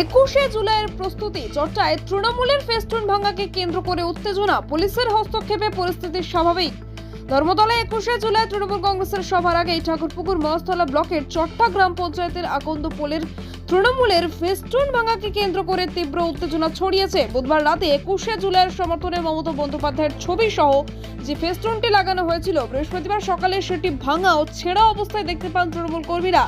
একুশে জুলাইয়ের প্রস্তুতি চর্চায় তৃণমূলের ফেস্টুন ভাঙাকে কেন্দ্র করে উত্তেজনা, পুলিশের হস্তক্ষেপে পরিস্থিতি স্বাভাবিক। ধর্মতলা একুশে জুলাই তৃণমূল কংগ্রেসের সভার আগেই ঠাকুরপুকুর মহস্তলা ব্লকের চট্টা গ্রাম পঞ্চায়েতের আকন্দ পোলের তৃণমূলের ফেস্টুন ভাঙাকে কেন্দ্র করে তীব্র উত্তেজনা ছড়িয়েছে। বুধবার রাতে একুশে জুলাইয়ের সমর্থনে মমতা বন্দ্যোপাধ্যায়ের ছবি সহ যে ফেস্টুনটি লাগানো হয়েছিল, বৃহস্পতিবার সকালে সেটি ভাঙা ও ছেঁড়া অবস্থায় দেখতে পান তৃণমূল কর্মীরা।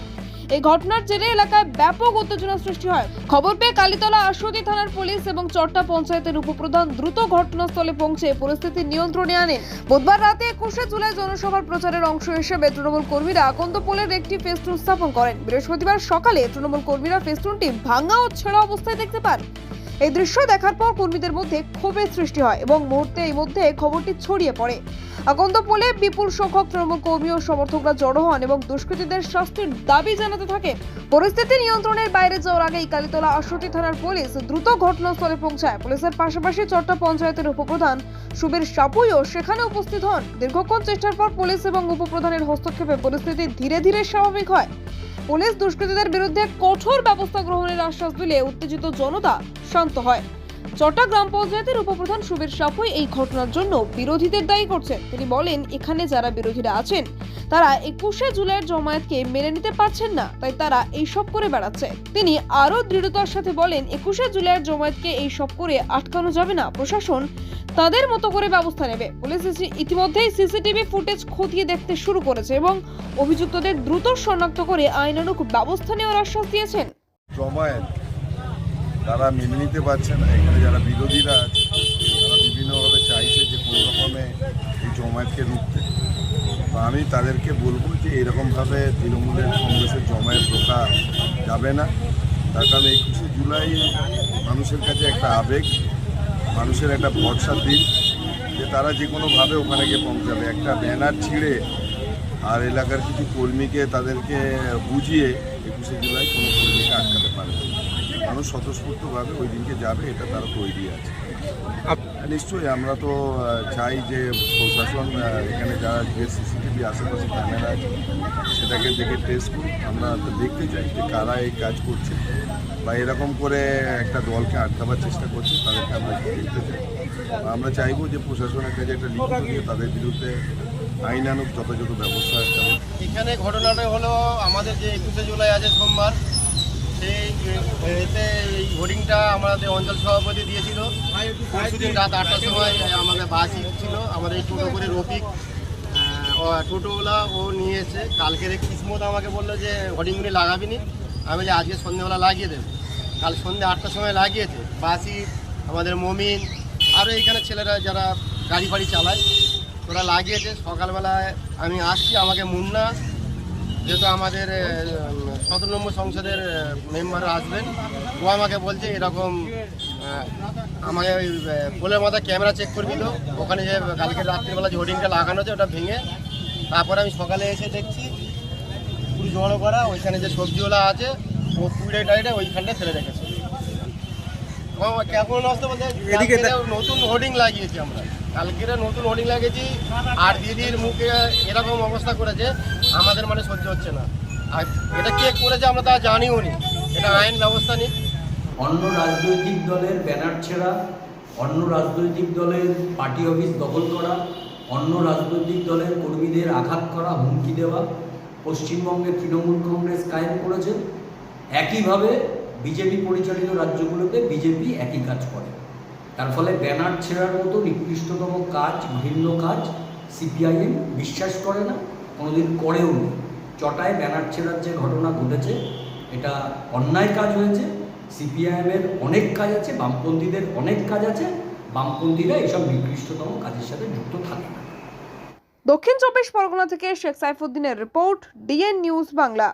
এই ঘটনার জেরে এলাকায় ব্যাপক উত্তেজনা সৃষ্টি হয়। খবর পেয়ে কালীতলা আশুতি থানার পুলিশ এবং চট্টা পঞ্চায়েতের উপপ্রধান দ্রুত ঘটনাস্থলে পৌঁছে পরিস্থিতি নিয়ন্ত্রণে আনে। বুধবার রাতে একুশে জুলাই জনসভার প্রচারের অংশ হিসেবে তৃণমূল কর্মীরা আকন্দ পোলের একটি ফেস্টুন স্থাপন করেন। বৃহস্পতিবার সকালে তৃণমূল কর্মীরা ফেস্টুনটি ভাঙা ও ছেঁড়া অবস্থায় দেখতে পান। এই দৃশ্য দেখার পর কর্মীদের মধ্যে ক্ষোভের সৃষ্টি হয় এবং মুহূর্তে এই মধ্যে খবরটি ছড়িয়ে পড়ে। আকন্দ পোলে বিপুল সংখ্যক তৃণমূল কর্মী ও সমর্থকরা জড়ো হন এবং দুষ্কৃতীদের শাস্তির দাবি জানাতে থাকে। পরিস্থিতি নিয়ন্ত্রণের বাইরে যাওয়ার আগেই কালীতলা আশুতি থানার পুলিশ দ্রুত ঘটনাস্থলে পৌঁছায়। পুলিশের পাশাপাশি চট্টা পঞ্চায়েতের উপপ্রধান সুবীর সাপুইও সেখানে উপস্থিত হন। দীর্ঘক্ষণ চেষ্টার পর পুলিশ এবং উপপ্রধানের হস্তক্ষেপে পরিস্থিতি ধীরে ধীরে স্বাভাবিক হয়। পুলিশ দুষ্কৃতীদের বিরুদ্ধে কঠোর ব্যবস্থা গ্রহণের আশ্বাস দিলে উত্তেজিত জনতা শান্ত হয়। চট্টা গ্রাম পঞ্চায়েতের উপপ্রধান সুবীর সাপুই এই ঘটনার জন্য বিরোধীদের দায়ী করছেন। তিনি বলেন, এখানে যারা বিরোধীরা আছেন, তারা একুশে জুলাইয়ের জমায়েতকে মেনে নিতে পারছেন না, তাই তারা এই সব করে বেড়াচ্ছে। তিনি আরও দৃঢ়তার সাথে বলেন, একুশে জুলাইয়ের জমায়েতকে এই সব করে আটকানো যাবে না। প্রশাসন তাদের মতো করে ব্যবস্থা নেবে। পুলিশ ইতি- ইতিমধ্যেই সিসিটিভি ফুটেজ খতিয়ে দেখতে শুরু করেছে এবং অভিযুক্তদের দ্রুত শনাক্ত করে আইনানুগ ব্যবস্থা নেওয়ার আশ্বাস দিয়েছেন। জমায়েত তারা মেনে নিতে পারছে না। এখানে যারা বিরোধীরা আছে, তারা বিভিন্নভাবে চাইছে যে কোনো রকমে এই জমায়েতকে রুখতে। তো আমি তাদেরকে বলব যে এরকমভাবে তৃণমূলের কংগ্রেসের জমায়েত রোকা যাবে না। তার কারণ একুশে জুলাই মানুষের কাছে একটা আবেগ, মানুষের একটা ভরসার দিন যে তারা যে কোনোভাবে ওখানে গিয়ে পৌঁছাবে। একটা ব্যানার ছিঁড়ে আর এলাকার কিছু কর্মীকে তাদেরকে বুঝিয়ে একুশে জুলাই কোনো কর্মীকে আটকাতে পারবে না। মানুষ স্বতঃস্ফূর্তভাবে ওই দিনকে যাবে, এটা তারা তৈরি আছে। নিশ্চয়ই আমরা তো চাই যে প্রশাসন এখানে যারা যে সিসিটিভি আশেপাশে ক্যামেরা আছে, সেটাকে দেখে টেস্ট করুক। আমরা তো দেখতে চাই যে কারা এই কাজ করছে। বা এরকম করে একটা দলকে আটকাবার চেষ্টা করছে, তাদেরকে আমরা দেখতে চাই। আমরা চাইব যে প্রশাসনের কাছে একটা লিখিত দিয়ে তাদের বিরুদ্ধে আইনানুক যথাযথ ব্যবস্থা এখানে ঘটনাটা হলো আমাদের যে একুশে জুলাই আছে সোমবার সেই এতে এই হোর্ডিংটা আমাদের অঞ্চল সভাপতি দিয়েছিল। পরশুদিন রাত আটটার সময় আমাদের বাস ছিল, আমাদের এই টোটো করে রফিক টোটোওয়ালা ও নিয়ে এসে কালকের কিসমত আমাকে বলল যে হোর্ডিংগুলি লাগাবিনি আমি যে আজকে সন্ধ্যেবেলা লাগিয়ে দেবো। কাল সন্ধ্যে আটটার সময় লাগিয়েছে। বাসি, আমাদের মমিন আরও এইখানে ছেলেরা যারা গাড়ি ফাড়ি চালায়, ওরা লাগিয়েছে। সকালবেলায় আমি আসছি, আমাকে মুন্না যেহেতু আমাদের সতেরো নম্বর সংসদের মেম্বাররা আসবেন, ও আমাকে বলছে এরকম আমাকে ওই পোলের মাথায় ক্যামেরা চেক করবি তো, ওখানে যে কালকে রাত্রিবেলা যে হোর্ডিংটা লাগানো আছে ওটা ভেঙে, তারপরে আমি সকালে এসে দেখছি, পুরো জড়ো করা ওইখানে যে সবজিওয়ালা আছে, ও পুড়ে টাইটে ওইখানটা ফেলে রেখেছে। কেমন অবস্থা বলতে কালকে নতুন হোর্ডিং লাগিয়েছি আমরা। কালকে নতুন হোর্ডিং লাগিয়েছি আর দিদির মুখে এরকম অবস্থা করেছে আমাদের মানে সহ্য হচ্ছে না। আর এটা কে করেছে আমরা তা জানিও নি। এটা আইন ব্যবস্থা নিক। অন্য রাজনৈতিক দলের ব্যানার ছেঁড়া অন্য রাজনৈতিক দলের পার্টি অফিস দখল করা অন্য রাজনৈতিক দলের কর্মীদের আঘাত করা হুমকি দেওয়া পশ্চিমবঙ্গে তৃণমূল কংগ্রেস কায়েম করেছে। একইভাবে বিজেপি পরিচালিত রাজ্যগুলোতে বিজেপি একই কাজ করে। তার ফলে ব্যানার ছেঁড়ার মতো নিকৃষ্টতম কাজ ঘৃণ্য কাজ সিপিআইএম বিশ্বাস করে না, কোনোদিন করেও নি। চটায় ব্যানার ছেঁড়ার যে ঘটনা ঘটেছে, এটা অন্যায় কাজ হয়েছে। সিপিআইএমের অনেক কাজ আছে, বামপন্থীদের অনেক কাজ আছে, বামপন্থীরা এসব নিকৃষ্টতম কাজের সাথে যুক্ত থাকে না। দক্ষিণ চব্বিশ পরগনা থেকে শেখ সাইফুদ্দিনের রিপোর্ট, ডিএন নিউজ বাংলা।